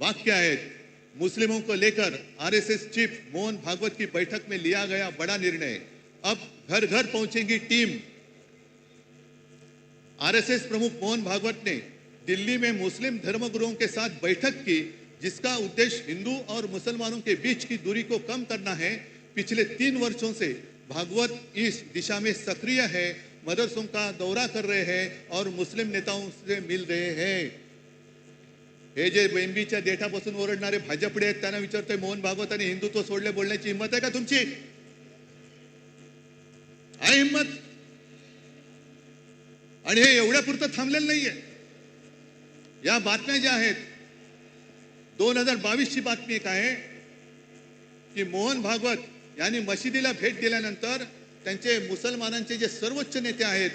वाक्य आहेत मुस्लिमों को लेकर आरएसएस चीफ मोहन भागवत की बैठक में लिया गया बड़ा निर्णय। अब घर घर पहुंचेगी टीम। आरएसएस प्रमुख मोहन भागवत ने दिल्ली में मुस्लिम धर्मगुरुओं के साथ बैठक की, जिसका उद्देश्य हिंदू और मुसलमानों के बीच की दूरी को कम करना है। पिछले तीन वर्षों से भागवत इस दिशा में सक्रिय है, मदरसों का दौरा कर रहे हैं और मुस्लिम नेताओं से मिल रहे हैं। हे जे बेंबीच्या देठापासून ओरडणारे भाजपडे आहेत त्यांना विचारतोय मोहन भागवत आणि हिंदुत्व सोडले बोलण्याची हिंमत आहे का तुमची? आहे हिंमत. आणि हे एवढ्या पुरतं थांबलेलं नाहीये. या बातम्या ज्या आहेत दोन हजार बावीसची बातमी एक आहे की मोहन भागवत यांनी मशिदीला भेट दिल्यानंतर त्यांचे मुसलमानांचे जे सर्वोच्च नेते आहेत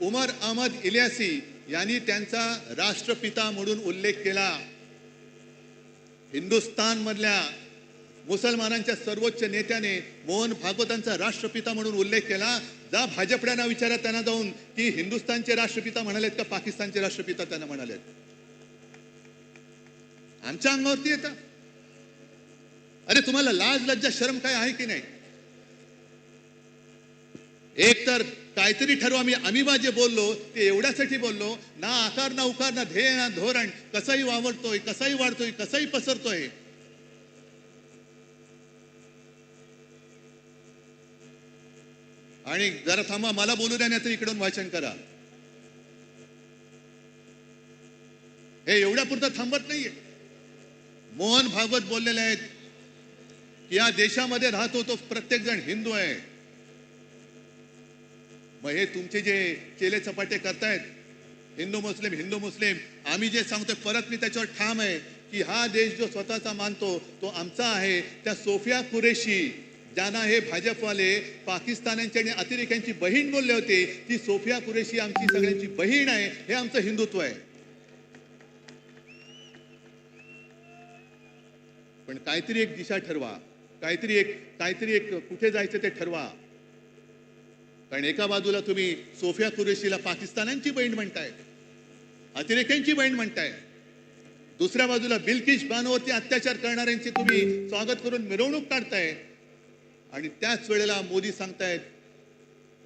उमर अहमद इलियासी यांनी त्यांचा राष्ट्रपिता म्हणून उल्लेख केला. हिंदुस्थान मधल्या मुसलमानांच्या सर्वोच्च नेत्याने मोहन भागवतांचा राष्ट्रपिता म्हणून उल्लेख केला. जा भाजपड्यांना विचारा त्यांना जाऊन की हिंदुस्थानचे राष्ट्रपिता म्हणालेत का पाकिस्तानचे राष्ट्रपिता त्यांना म्हणालेत? आमच्या अंगावरती येतं. अरे तुम्हाला लाज लज्जा शरम काय आहे की नाही? एक तर काहीतरी ठरवा. मी आम्ही बा जे बोललो ते एवढ्यासाठी बोललो ना आकार ना उकार ना ध्येय ना धोरण कसाही वावरतोय कसाही वाढतोय कसाही पसरतोय? आणि जरा थांबा मला बोलू द्या नाही तर इकडून वाचन करा. हे एवढ्या पुरतं थांबत नाहीये. मोहन भागवत बोललेले आहेत या देशामध्ये राहतो तो प्रत्येक जण हिंदू आहे. मग हे तुमचे जे चेले चपाटे करतायत हिंदू मुस्लिम हिंदू मुस्लिम आम्ही जे सांगतोय परत मी त्याच्यावर ठाम आहे की हा देश जो स्वतःचा मानतो तो आमचा आहे. त्या सोफिया कुरेशी ज्यांना हे भाजपवाले पाकिस्तानांची आणि अतिरेक्यांची बहीण बोलले होते ती सोफिया कुरेशी आमची सगळ्यांची बहीण आहे हे आमचं हिंदुत्व आहे. पण काहीतरी एक दिशा ठरवा. काहीतरी एक काहीतरी एक कुठे जायचं ते ठरवा. कारण एका बाजूला तुम्ही सोफिया कुरेशीला पाकिस्तानांची बहीण म्हणताय अतिरेक्यांची बहीण म्हणताय. दुसऱ्या बाजूला बिल्किश बानोवरती अत्याचार करणाऱ्यांची तुम्ही स्वागत करून मिरवणूक काढताय. आणि त्याच वेळेला मोदी सांगतायत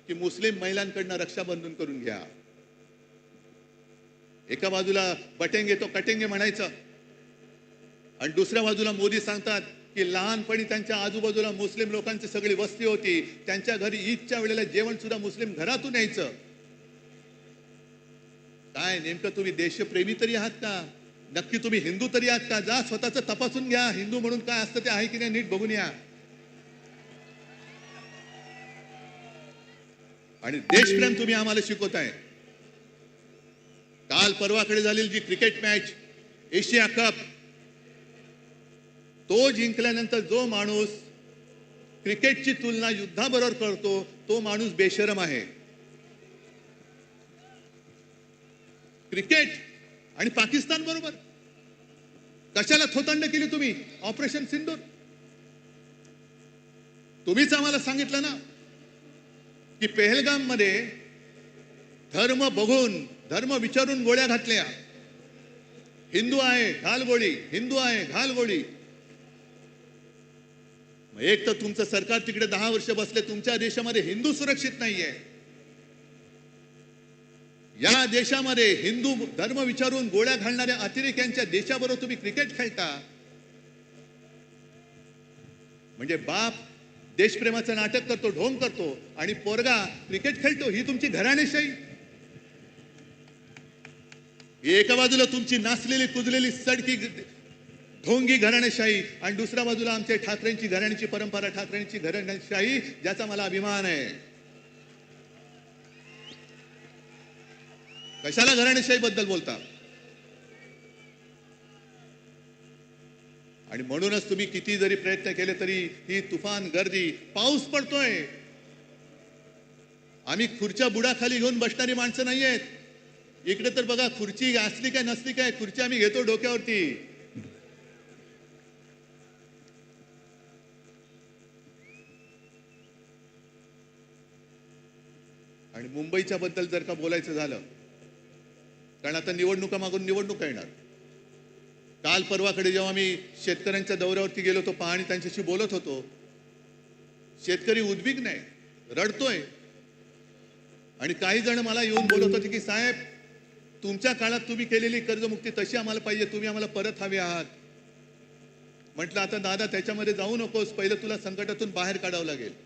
की मुस्लिम महिलांकडनं रक्षाबंधन करून घ्या. एका बाजूला बटेंगे तो कटेंगे म्हणायचं. आणि दुसऱ्या बाजूला मोदी सांगतात की लहानपणी त्यांच्या आजूबाजूला मुस्लिम लोकांची सगळी वस्ती होती. त्यांच्या घरी ईदच्या वेळेला जेवण सुद्धा मुस्लिम घरातून यायचं. काय नेमकं तुम्ही देशप्रेमी तरी आहात का? नक्की तुम्ही हिंदू तरी आहात का? जा स्वतःच तपासून घ्या. हिंदू म्हणून काय असतं ते आहे की नाही नीट बघून या. आणि देशप्रेम तुम्ही आम्हाला शिकवताय. काल परवाकडे झालेली जी क्रिकेट मॅच एशिया कप तो जिंकल्यानंतर जो माणूस क्रिकेटची तुलना युद्धाबरोबर करतो तो माणूस बेशरम आहे. क्रिकेट आणि पाकिस्तान बरोबर. कशाला थोतांड केली तुम्ही? ऑपरेशन सिंदूर. तुम्हीच आम्हाला सांगितलं ना की पेहलगाममध्ये धर्म बघून धर्म विचारून गोळ्या घातल्या. हिंदू आहे घाल गोळी हिंदू आहे घाल गोळी एक तर तुमचं सरकार तिकडे दहा वर्ष बसले तुमच्या देशामध्ये हिंदू सुरक्षित नाहीये. या देशामध्ये हिंदू धर्म विचारून गोळ्या घालणाऱ्या अतिरेक्यांच्या देशाबरोबर तुम्ही क्रिकेट खेळता. म्हणजे बाप देशप्रेमाचं नाटक करतो ढोंग करतो आणि पोरगा क्रिकेट खेळतो ही तुमची घराणेशाही एका बाजूला तुमची नाचलेली कुजलेली सडकी ढोंगी घराणेशाही आणि दुसऱ्या बाजूला आमच्या ठाकरेंची घराण्याची परंपरा ठाकरेंची घराणेशाही ज्याचा मला अभिमान आहे. कशाला घराणेशाही बद्दल बोलता? आणि म्हणूनच तुम्ही किती जरी प्रयत्न केले तरी ही तुफान गर्दी पाऊस पडतोय. आम्ही खुर्च्या बुडाखाली घेऊन बसणारी माणसं नाही आहेत इकडे तर बघा खुर्ची असली काय नसली काय खुर्ची आम्ही घेतो डोक्यावरती. मुंबईच्या बद्दल जर का बोलायचं झालं कारण आता निवडणुका मागून निवडणुका येणार. काल परवाकडे जेव्हा मी शेतकऱ्यांच्या दौऱ्यावरती गेलो होतो पाहणी त्यांच्याशी बोलत होतो शेतकरी उद्विग्न आहे रडतोय. आणि काही जण मला येऊन बोलत होते की साहेब तुमच्या काळात तुम्ही केलेली कर्जमुक्ती तशी आम्हाला पाहिजे तुम्ही आम्हाला परत हवे आहात. म्हटलं आता दादा त्याच्यामध्ये जाऊ नकोस पहिलं तुला संकटातून बाहेर काढावं लागेल.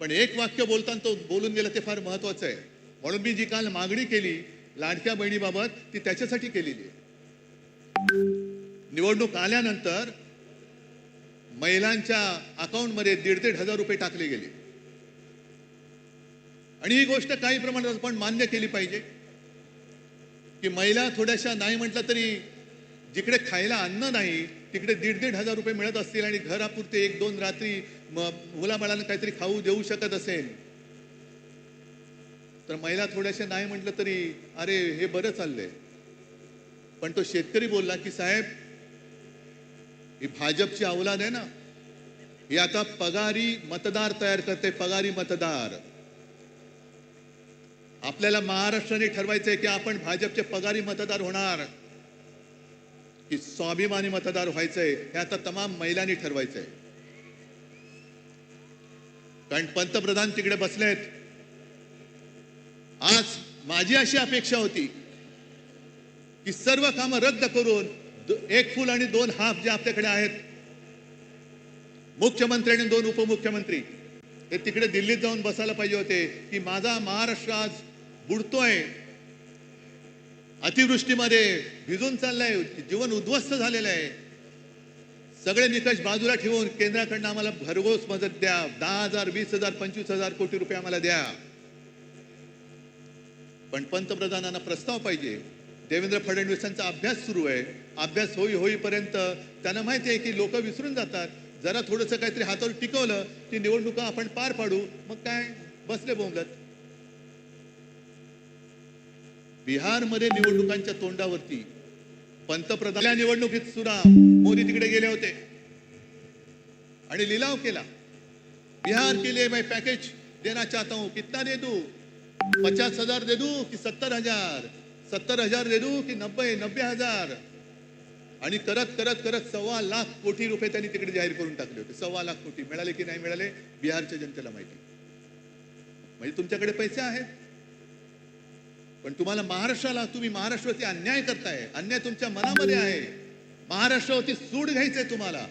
पण एक वाक्य बोलताना तो बोलून गेला ते फार महत्वाचं आहे. म्हणून मी जी काल मागणी केली लाडक्या बहिणीबाबत ती त्याच्यासाठी केलेली आहे. निवडणूक आल्यानंतर महिलांच्या अकाउंटमध्ये दीड दीड हजार रुपये टाकले गेले. आणि ही गोष्ट काही प्रमाणात आपण मान्य केली पाहिजे की महिला थोड्याशा नाही म्हटलं तरी जिकडे खायला अन्न नाही तिकडे दीड दीड हजार रुपये मिळत असतील आणि घरापुरते एक दोन रात्री मुलाबाळांना काहीतरी खाऊ देऊ शकत असेल. तर महिला थोड्याशा नाही म्हटलं तरी अरे हे बरं चाललंय. पण तो शेतकरी बोलला की साहेब ही भाजपची अवलाद आहे ना ही आता पगारी मतदार तयार करते पगारी मतदार. आपल्याला महाराष्ट्राने ठरवायचंय की आपण भाजपचे पगारी मतदार होणार. की स्वाभिमानी मतदार व्हायचंय हे आता तमाम महिलांनी ठरवायचंय. कारण पंतप्रधान तिकडे बसलेत आज माझी अशी अपेक्षा होती की सर्व कामं रद्द करून एक फुल आणि दोन हाफ जे आपल्याकडे आहेत मुख्यमंत्री आणि दोन उपमुख्यमंत्री हे तिकडे दिल्लीत जाऊन बसायला पाहिजे होते की माझा महाराष्ट्र आज बुडतोय. अतिवृष्टीमध्ये भिजून चाललंय जीवन उद्ध्वस्त झालेलं आहे. सगळे निकष बाजूला ठेवून केंद्राकडनं आम्हाला भरघोस मदत द्या. दहा हजार वीस हजार पंचवीस हजार कोटी रुपये आम्हाला द्या. पण पंतप्रधानांना प्रस्ताव पाहिजे. देवेंद्र फडणवीसांचा अभ्यास सुरू आहे. अभ्यास होई होईपर्यंत त्यांना माहिती आहे की लोक विसरून जातात. जरा थोडंसं काहीतरी हातावर टिकवलं की निवडणुका आपण पार पाडू. मग काय? बसले बोंबलत. बिहारमध्ये निवडणुकांच्या तोंडावरती पंतप्रधान या निवडणुकीत सुद्धा मोदी तिकडे गेले होते. आणि लिलाव केला. बिहार के लिए मैं पैकेज. देना चाहता हूं हो, कितना दे दू? पचास हजार दे दू की सत्तर हजार? सत्तर हजार दे दू की नब्बे नब्बे हजार? आणि करत करत करत सव्वा लाख कोटी रुपये त्यांनी तिकडे जाहीर करून टाकले होते. सव्वा लाख कोटी. मिळाले की नाही मिळाले? बिहारच्या जनतेला माहिती. म्हणजे तुमच्याकडे पैसे आहेत? पण तुम्हाला महाराष्ट्राला तुम्ही महाराष्ट्रावरती अन्याय करताय. अन्याय तुमच्या मनामध्ये आहे. महाराष्ट्रावरती सूड घ्यायचंय तुम्हाला.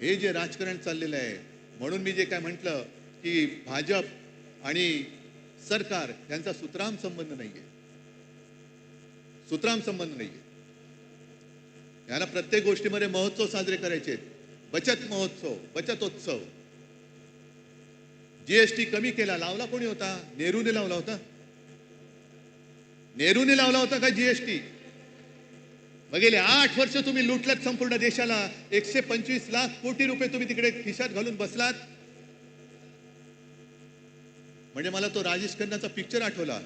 हे जे राजकारण चाललेलं आहे म्हणून मी जे काय म्हटलं की भाजप आणि सरकार यांचा सुतराम संबंध नाहीये. सुतराम संबंध नाहीये. याला प्रत्येक गोष्टीमध्ये महोत्सव साजरे करायचे बचत महोत्सव बचतोत्सव. जीएसटी कमी केला लावला कोणी होता? नेहरूने लावला होता. नेहरूने लावला होता का जीएसटी मग गेले आठ वर्ष तुम्ही लुटलात संपूर्ण देशाला. एकशे पंचवीस लाख कोटी रुपये तुम्ही तिकडे खिशात घालून बसलात. म्हणजे मला तो राजेश खन्नाचा पिक्चर आठवला.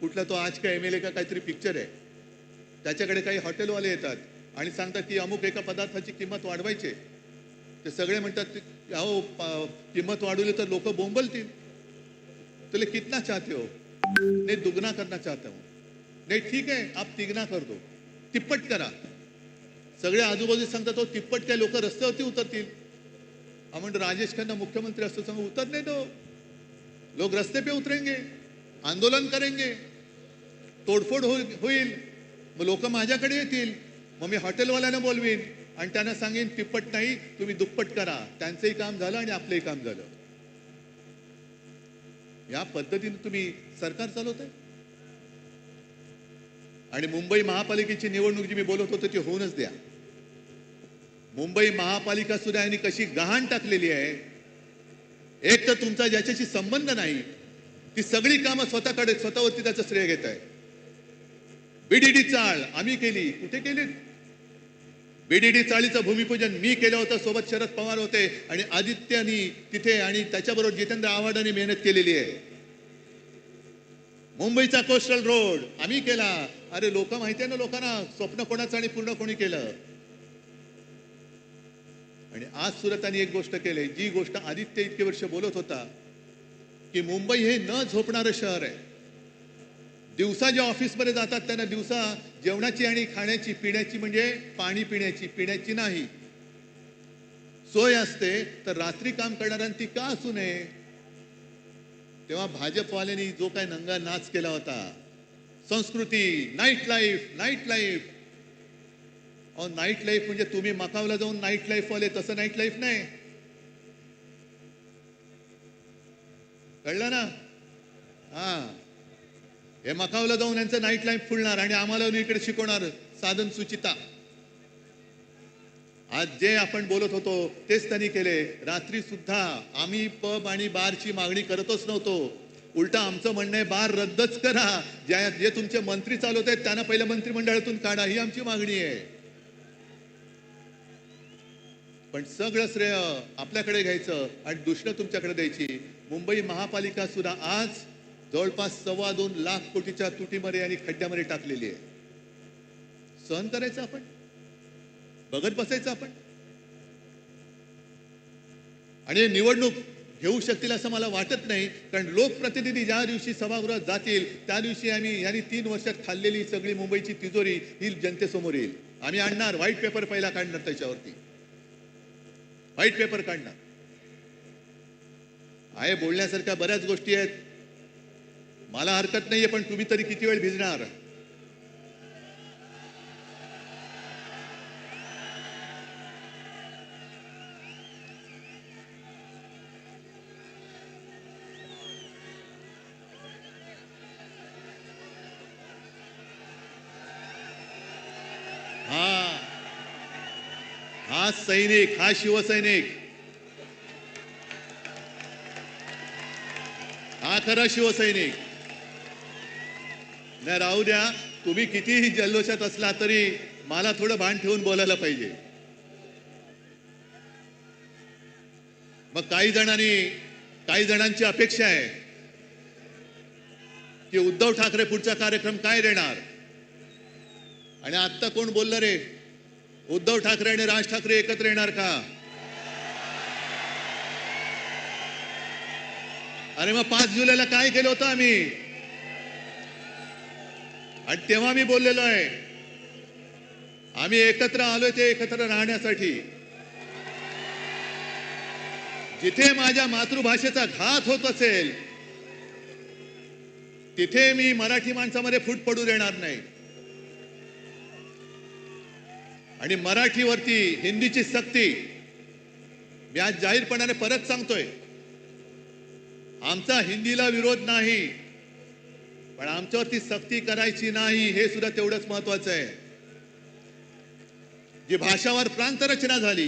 कुठला तो आज का एम एल ए का काहीतरी पिक्चर आहे. त्याच्याकडे काही हॉटेलवाले येतात आणि सांगतात की अमुक एका पदार्थाची किंमत वाढवायची ते सगळे म्हणतात "ते- अहो किंमत वाढवली तर लोक बोंबलतील. तुले कितना चाहते हो? नाही दुगना करना चाहता हूं. नाही ठीक आहे आप तिगना कर दो तिप्पट करा. सगळे आजूबाजू सांगतात हो तिप्पट त्या लोक रस्त्यावरती उतरतील. हा राजेश खन्ना मुख्यमंत्री असतो सांगू उतर नाही तो लोग रस्ते पे उतरेंगे आंदोलन करेंगे तोडफोड होईल होईल मग लोक माझ्याकडे येतील मग मी हॉटेलवाल्यांना बोलवीन. आणि त्यांना सांगेन तिप्पट नाही तुम्ही दुप्पट करा. त्यांचंही काम झालं आणि आपलंही काम झालं. या पद्धतीने तुम्ही सरकार चालवत आहे आणि मुंबई महापालिकेची निवडणूक जी मी बोलत होतो ती होऊनच द्या. मुंबई महापालिका सुद्धा यांनी कशी गहाण टाकलेली आहे एक तर तुमचा ज्याच्याशी संबंध नाही ती सगळी कामं स्वतःकडे स्वतःवरती त्याचं श्रेय घेत आहे. बीडीडी चाळ आम्ही केली. कुठे केली? बीडीडी चाळीचं भूमिपूजन मी केलं होतं सोबत शरद पवार होते आणि आदित्यनी तिथे आणि त्याच्याबरोबर जितेंद्र आव्हाडांनी मेहनत केलेली आहे. मुंबईचा कोस्टल रोड आम्ही केला. अरे लोक माहिती आहे ना लोकांना स्वप्न कोणाचं आणि पूर्ण कोणी केलं? आणि आज सुरतांनी एक गोष्ट केली. जी गोष्ट आदित्य इतके वर्ष बोलत होता की मुंबई हे न झोपणारं शहर आहे. दिवसा जे ऑफिसमध्ये जातात त्यांना दिवसा जेवणाची आणि खाण्याची पिण्याची म्हणजे पाणी पिण्याची पिण्याची नाही. सोय असते तर रात्री काम करणाऱ्यांनी का असू नये? तेव्हा भाजपवाल्यांनी जो काय नंगा नाच केला होता संस्कृती नाईट लाईफ नाईट लाईफ अहो नाईट लाईफ म्हणजे तुम्ही मकावला जाऊन नाईट लाईफ वाले तसं नाईट लाईफ नाही. कळलं ना? हा. हे मकावला जाऊन यांचं नाईट लाईफ फुलणार आणि आम्हाला इकडे शिकवणार साधन सुचिता. आज जे आपण बोलत होतो तेच त्यांनी केले. रात्री सुद्धा आम्ही पब आणि बारची मागणी करतच नव्हतो. उलटा आमचं म्हणणं आहे बार रद्दच करा. ज्या जे तुमचे मंत्री चालवत आहेत त्यांना पहिल्या मंत्रिमंडळातून काढा. ही आमची मागणी आहे. पण सगळं श्रेय आपल्याकडे घ्यायचं आणि दुसरं तुमच्याकडे द्यायची. मुंबई महापालिका सुद्धा आज जवळपास सव्वा दोन लाख कोटीच्या तुटीमध्ये आणि खड्ड्यामध्ये टाकलेली आहे. सहन करायचं आपण? बघत बसायचं आपण? आणि हे निवडणूक घेऊ शकतील असं मला वाटत नाही कारण लोकप्रतिनिधी ज्या दिवशी सभागृहात जातील त्या दिवशी आम्ही यांनी तीन वर्षात खाल्लेली सगळी मुंबईची तिजोरी ही जनतेसमोर येईल. आम्ही आणणार व्हाईट पेपर पहिला काढणार त्याच्यावरती. व्हाईट पेपर काढणार. आहे बोलण्यासारख्या बऱ्याच गोष्टी आहेत. मला हरकत नाहीये पण तुम्ही तरी किती वेळ भिजणार? हा. हा सैनिक हा शिवसैनिक. हा खरा शिवसैनिक. नाही राहू द्या. तुम्ही कितीही जल्लोषात असला तरी मला थोडं भान ठेवून बोलायला पाहिजे. मग काही जणांनी काही जणांची अपेक्षा आहे की उद्धव ठाकरे पुढचा कार्यक्रम काय देणार? आणि आत्ता कोण बोललं रे? उद्धव ठाकरे आणि राज ठाकरे एकत्र येणार का? अरे मग पाच जुलैला काय केलं होतं आम्ही? आणि तेव्हा मी बोललेलो आहे आम्ही एकत्र आलोय ते एकत्र राहण्यासाठी. जिथे माझ्या मातृभाषेचा घात होत असेल तिथे मी मराठी माणसामध्ये फूट पडू देणार नाही. आणि मराठीवरती हिंदीची सक्ती मी आज जाहीरपणाने परत सांगतोय आमचा हिंदीला विरोध नाही. पण आमच्यावरती सक्ती करायची नाही हे सुद्धा तेवढंच महत्वाचं आहे. जी भाषावर प्रांतरचना झाली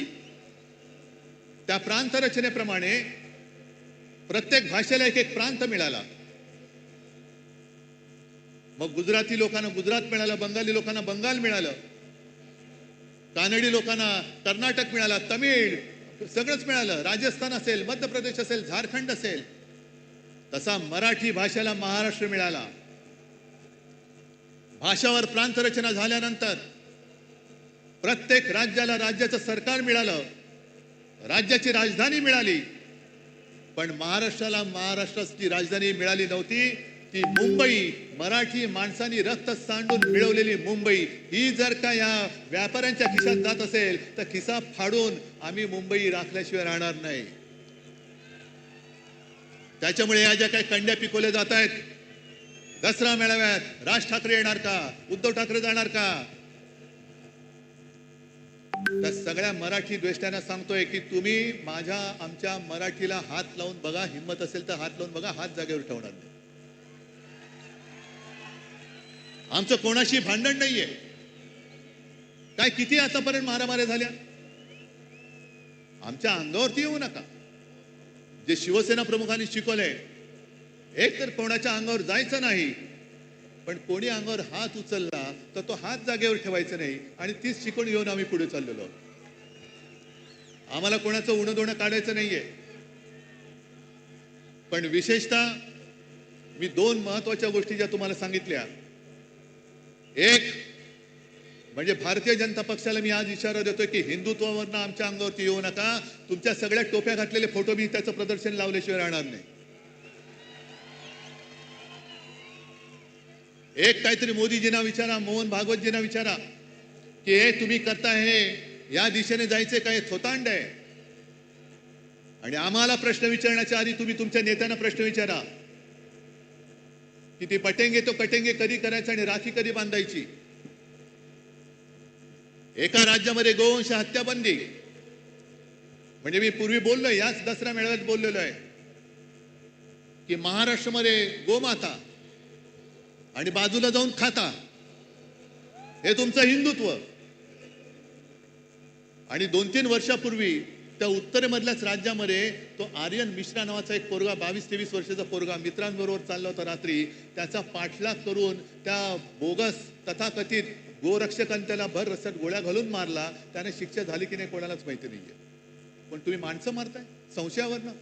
त्या प्रांतरचनेप्रमाणे प्रत्येक भाषेला एक एक प्रांत मिळाला. मग गुजराती लोकांना गुजरात मिळालं बंगाली लोकांना बंगाल मिळालं कानडी लोकांना कर्नाटक मिळाला तमिळ सगळंच मिळालं. राजस्थान असेल मध्य प्रदेश असेल झारखंड असेल तसा मराठी भाषेला महाराष्ट्र मिळाला. भाषावर प्रांतरचना झाल्यानंतर प्रत्येक राज्याला राज्याचं सरकार मिळालं राज्याची राजधानी मिळाली. पण महाराष्ट्राला महाराष्ट्राची राजधानी मिळाली नव्हती. ती मुंबई मराठी माणसांनी रक्त सांडून मिळवलेली मुंबई. ही जर का या व्यापाऱ्यांच्या खिशात जात असेल तर खिसा फाडून आम्ही मुंबई राखल्याशिवाय राहणार नाही. त्याच्यामुळे या ज्या काही कंड्या पिकवल्या जात आहेत दसरा मेळाव्यात राज ठाकरे येणार का? उद्धव ठाकरे जाणार का? त्या सगळ्या मराठी द्वेष्ट्यांना सांगतोय की तुम्ही माझ्या आमच्या मराठीला हात लावून बघा हिंमत असेल तर हात लावून बघा हात जागेवर ठेवणार नाही. आमचं कोणाशी भांडण नाहीये. काय किती आतापर्यंत मारामाऱ्या झाल्या? आमच्या अंगावरती येऊ नका. जे शिवसेना प्रमुखांनी शिकवलंय एक तर कोणाच्या अंगावर जायचं नाही पण कोणी अंगावर हात उचलला तर तो हात जागेवर ठेवायचा नाही आणि तीच शिकवण घेऊन आम्ही पुढे चाललेलो. आम्हाला कोणाचं उणं दोणं काढायचं नाहीये. पण विशेषतः मी दोन महत्त्वाच्या गोष्टी ज्या तुम्हाला सांगितल्या. एक म्हणजे भारतीय जनता पक्षाला मी आज इशारा देतोय की हिंदुत्वावरनं आमच्या अंगावरती येऊ नका. तुमच्या सगळ्या टोप्या घातलेले फोटो मी त्याचं प्रदर्शन लावल्याशिवाय राहणार नाही. एक काहीतरी मोदीजींना विचारा मोहन भागवतजींना विचारा की हे तुम्ही करता हे या दिशेने जायचे काय थोतांड आहे? आणि आम्हाला प्रश्न विचारण्याच्या आधी तुम्ही तुमच्या नेत्यांना प्रश्न विचारा की ते पटेंगे तो कटेंगे कधी करायचं आणि राखी कधी बांधायची? एका राज्यामध्ये गोवंश हत्या बंदी म्हणजे मी पूर्वी बोललोय याच दसरा मेळाव्यात बोललेलो आहे की महाराष्ट्रामध्ये गोमाता आणि बाजूला जाऊन खाता. हे तुमचं हिंदुत्व. आणि दोन तीन वर्षापूर्वी त्या उत्तरेमधल्याच राज्यामध्ये तो आर्यन मिश्रा नावाचा एक पोरगा बावीस तेवीस वर्षाचा पोरगा मित्रांबरोबर चालला होता रात्री. त्याचा पाठलाग करून त्या बोगस तथाकथित गोरक्षकांनी त्याला भर रस्त्यात गोळ्या घालून मारला. त्याने शिक्षा झाली की नाही कोणालाच माहिती नाहीये. पण तुम्ही माणसं मारताय? संशयावरनं?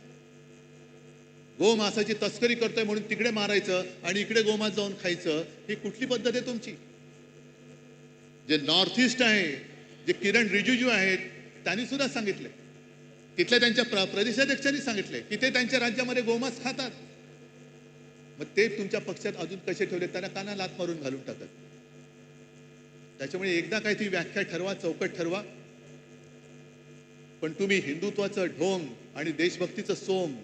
गोमासाची तस्करी करतोय म्हणून तिकडे मारायचं आणि इकडे गोमास जाऊन खायचं ही कुठली पद्धत आहे तुमची? जे नॉर्थ ईस्ट आहे जे किरण रिजिजू आहेत त्यांनी सुद्धा सांगितले तिथल्या त्यांच्या प्र- प्रदेशाध्यक्षांनी सांगितले की ते त्यांच्या राज्यामध्ये गोमास खातात. मग ते तुमच्या पक्षात अजून कसे ठेवले त्यांना काना लात मारून घालून टाकत. त्याच्यामुळे एकदा काय ती व्याख्या ठरवा चौकट ठरवा. पण तुम्ही हिंदुत्वाचं ढोंग आणि देशभक्तीचं सोम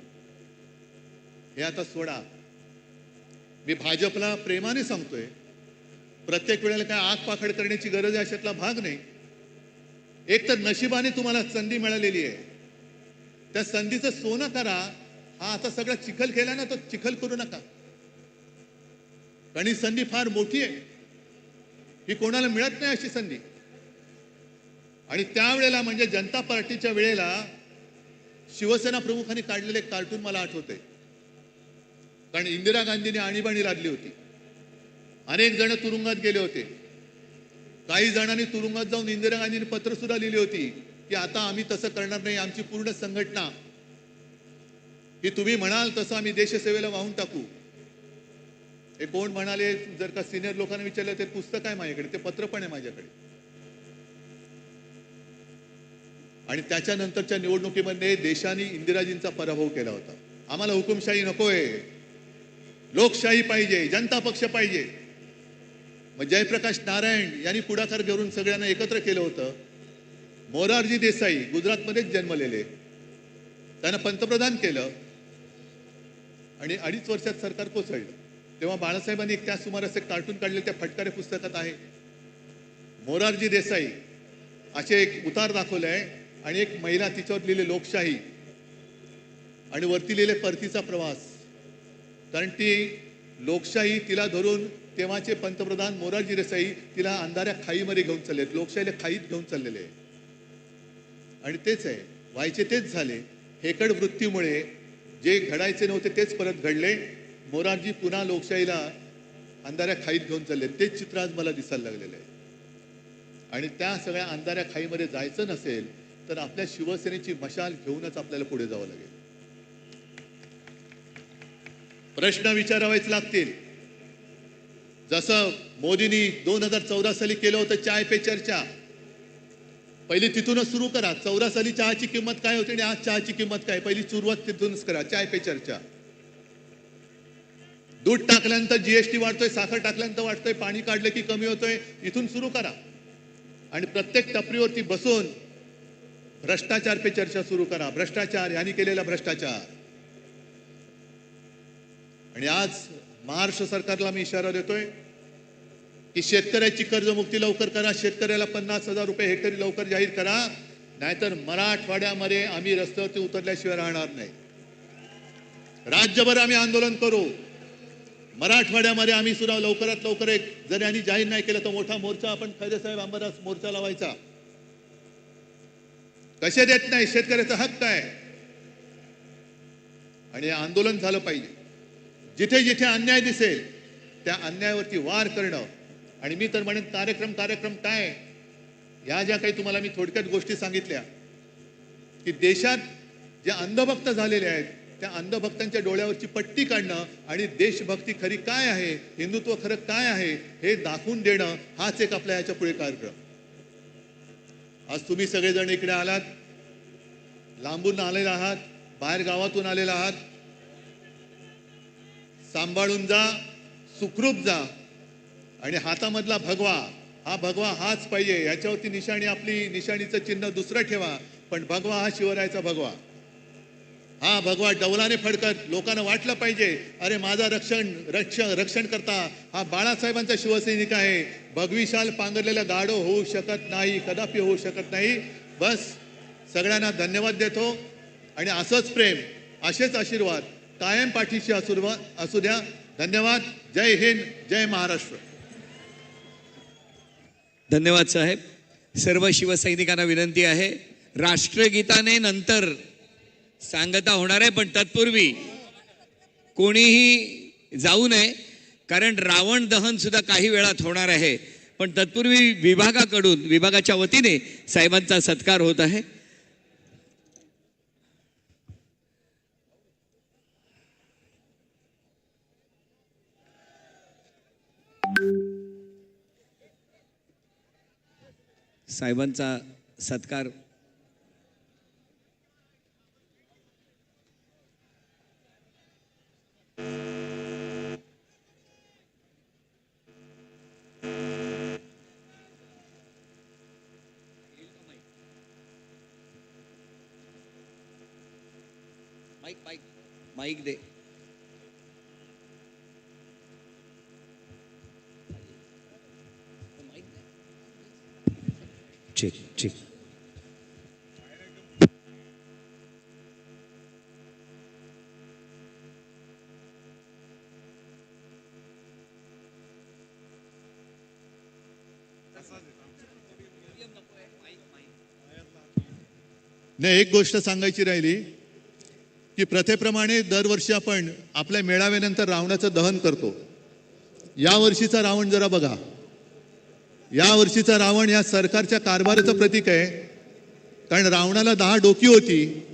हे आता सोडा. मी भाजपला प्रेमाने सांगतोय. प्रत्येक वेळेला काय आग पाखड करण्याची गरज आहे अशातला भाग नाही. एक तर नशिबाने तुम्हाला संधी मिळालेली आहे. त्या संधीचं सोनं करा. हा आता सगळा चिखल केला ना तो चिखल करू नका. कारण ही संधी फार मोठी आहे. ही कोणाला मिळत नाही अशी संधी. आणि त्यावेळेला म्हणजे जनता पार्टीच्या वेळेला शिवसेना प्रमुखांनी काढलेले कार्टून मला आठवते कारण इंदिरा गांधींनी आणीबाणी लादली होती. अनेक जण तुरुंगात गेले होते. काही जणांनी तुरुंगात जाऊन इंदिरा गांधींनी पत्र सुद्धा लिहिली होती की आता आम्ही तसं करणार नाही आमची पूर्ण संघटना. की तुम्ही म्हणाल तसं आम्ही देशसेवेला वाहून टाकू. हे कोण म्हणाले? जर का सिनियर लोकांना विचारलं ते पुस्तक आहे माझ्याकडे ते पत्र पण आहे माझ्याकडे. आणि त्याच्यानंतरच्या निवडणुकीमध्ये देशाने इंदिराजींचा पराभव केला होता. आम्हाला हुकुमशाही नकोय. लोकशाही पाहिजे जनता पक्ष पाहिजे. मग जयप्रकाश नारायण यांनी पुढाकार घेऊन सगळ्यांना एकत्र केलं होतं. मोरारजी देसाई गुजरातमध्येच जन्मलेले. त्यांना पंतप्रधान केलं. आणि अडीच वर्षात सरकार कोसळलं. तेव्हा बाळासाहेबांनी एक त्या सुमारास एक कार्टून काढले त्या फटकारे पुस्तकात आहे. मोरारजी देसाई असे एक उतार दाखवले आहे आणि एक महिला तिच्यावर लिहिले लोकशाही आणि वरती लिहिले परतीचा प्रवास. कारण ती लोकशाही तिला धरून तेव्हाचे पंतप्रधान मोरारजी देसाई तिला अंधाऱ्या खाईमध्ये घेऊन चालले आहेत. लोकशाहीला खाईत घेऊन चाललेले आहे आणि तेच आहे. व्हायचे तेच झाले. हेकड वृत्तीमुळे जे घडायचे नव्हते तेच परत घडले. मोरारजी पुन्हा लोकशाहीला अंधाऱ्या खाईत घेऊन चालले तेच चित्र आज मला दिसायला लागलेलं आहे. आणि त्या सगळ्या अंधाऱ्या खाईमध्ये जायचं नसेल तर आपल्या शिवसेनेची मशाल घेऊनच आपल्याला पुढे जावं लागेल. प्रश्न विचारावेच लागतील. जसं मोदींनी दोन हजार चौदा साली केलं होतं चाय पे चर्चा. पहिली तिथूनच सुरू करा. चौदा साली चहाची किंमत काय होती आणि आज चहाची किंमत काय? पहिली सुरुवात तिथूनच करा. चाय पे चर्चा. दूध टाकल्यानंतर जीएसटी वाढतोय साखर टाकल्यानंतर वाढतोय पाणी काढलं की कमी होतोय इथून सुरू करा. आणि प्रत्येक टपरीवरती बसून भ्रष्टाचार पे चर्चा सुरू करा. भ्रष्टाचार यांनी केलेला भ्रष्टाचार. आणि आज महाराष्ट्र सरकारला मी इशारा देतोय की शेतकऱ्याची कर्जमुक्ती लवकर करा शेतकऱ्याला पन्नास हजार रुपये हेक्टरी लवकर जाहीर करा नाहीतर मराठवाड्यामध्ये आम्ही रस्त्यावरती उतरल्याशिवाय राहणार नाही. राज्यभर आम्ही आंदोलन करू. मराठवाड्यामध्ये आम्ही सुद्धा लवकरात लवकर एक जर यांनी जाहीर नाही केलं तर मोठा मोर्चा आपण खैरे साहेब अंबादास मोर्चा लावायचा. कसे देत नाही? शेतकऱ्याचा हक्क आहे. आणि आंदोलन झालं पाहिजे. जिथे जिथे अन्याय दिसेल त्या अन्यायावरती वार करणं. आणि मी तर म्हणेन कार्यक्रम कार्यक्रम काय? या ज्या काही तुम्हाला मी थोडक्यात गोष्टी सांगितल्या की देशात जे अंधभक्त झालेले आहेत त्या अंधभक्तांच्या डोळ्यावरची पट्टी काढणं आणि देशभक्ती खरी काय आहे हिंदुत्व खरं काय आहे हे दाखवून देणं हाच एक आपल्या याच्यापुढे कार्यक्रम. आज तुम्ही सगळेजण इकडे आलात लांबून आलेला आहात बाहेर गावातून आलेला आहात सांभाळून जा सुखरूप जा. आणि हातामधला भगवा हा भगवा हाच पाहिजे. याच्यावरती निशाणी आपली निशाणीचं चिन्ह दुसरं ठेवा. पण भगवा हा शिवरायाचा भगवा. हा भगवा डौलाने फडकत लोकांना वाटलं पाहिजे. अरे माझा रक्षण रक्षण रक्षण करता हा बाळासाहेबांचा शिवसैनिक आहे. भगवी शाल पांघरलेला गाडो होऊ शकत नाही कदापि होऊ शकत नाही. बस सगळ्यांना धन्यवाद देतो. आणि असंच प्रेम असेच आशीर्वाद. कायम पाठीशी असू असू द्या. धन्यवाद. जय हिंद जय महाराष्ट्र. धन्यवाद साहेब. सर्व शिवसैनिकांना विनंती आहे. राष्ट्रगीताने नंतर सांगता होणार आहे पण तत्पूर्वी कोणीही जाऊ नये कारण रावण दहन सुद्धा काही वेळात होणार आहे. पण तत्पूर्वी विभागाकडून विभागाच्या वतीने साहेबांचा सत्कार होत आहे. साहेबांचा सत्कार. माईक माईक माईक दे. ठीक ठीक. नाही एक गोष्ट सांगायची राहिली की प्रथेप्रमाणे दरवर्षी आपण आपल्या मेळाव्यानंतर रावणाचं दहन करतो. या वर्षीचा रावण जरा बघा. या वर्षीचा रावण या सरकारच्या कारभाराचं प्रतीक आहे. कारण रावणाला दहा डोकी होती.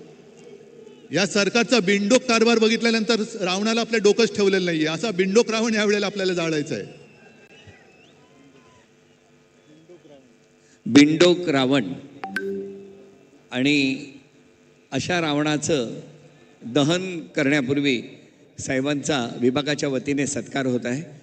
या सरकारचा बिंडोक कारभार बघितल्यानंतर रावणाला आपल्या डोकंच ठेवलेलं नाहीये. असा बिंडोक रावण या वेळेला आपल्याला जाळायचा आहे. बिंडोक रावण आणि अशा रावणाचं दहन करण्यापूर्वी साहेबांचा विभागाच्या वतीने सत्कार होत आहे.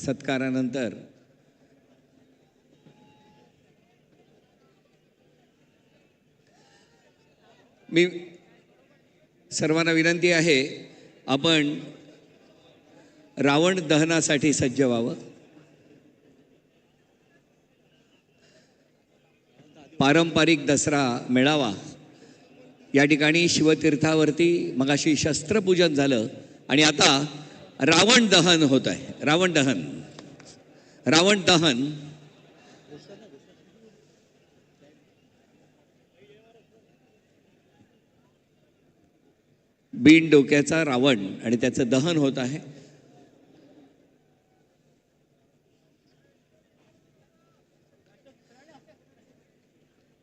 सत्कारानंतर. मी सर्वांना विनंती आहे आपण रावण दहनासाठी सज्ज व्हावं. पारंपरिक दसरा मेळावा. या ठिकाणी शिवतीर्थावरती मगाशी शस्त्रपूजन झालं आणि आता रावण दहन होत आहे. रावण दहन. रावण दहन. बीन डोक्याचा रावण आणि त्याचं दहन होत आहे.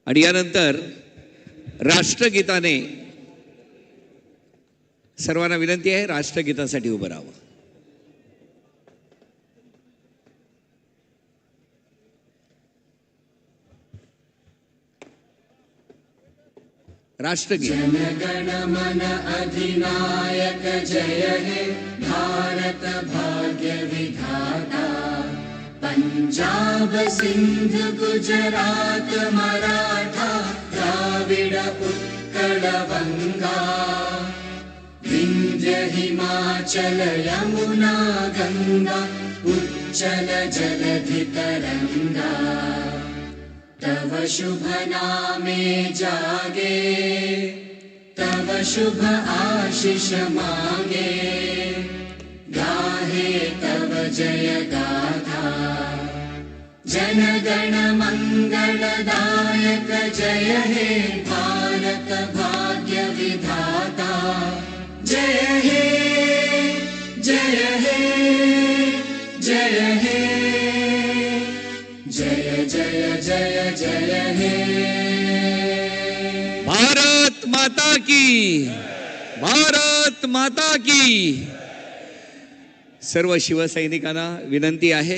आणि यानंतर राष्ट्रगीताने सर्वांना विनंती आहे राष्ट्रगीतासाठी उभं राहावं. राष्ट्रगीत जनगणमन अधिनायक जय हे। भारत भाग्य विधाता। पंजाब सिंध गुजरात मराठा द्राविड उत्कल वंगा। विंध्य हिमाचल यमुना गंगा उच्चल जलधि तरंगा तव शुभ नामे जागे तव शुभ आशिष मागे। गाहे तव जय गाथा। जनगण मंगलदायक जय हे भारत भाग्य विधाता। जय हे जय हे जय हे जय जय हे भारत माता की भारत माता की. सर्व शिवसैनिकांना विनंती आहे.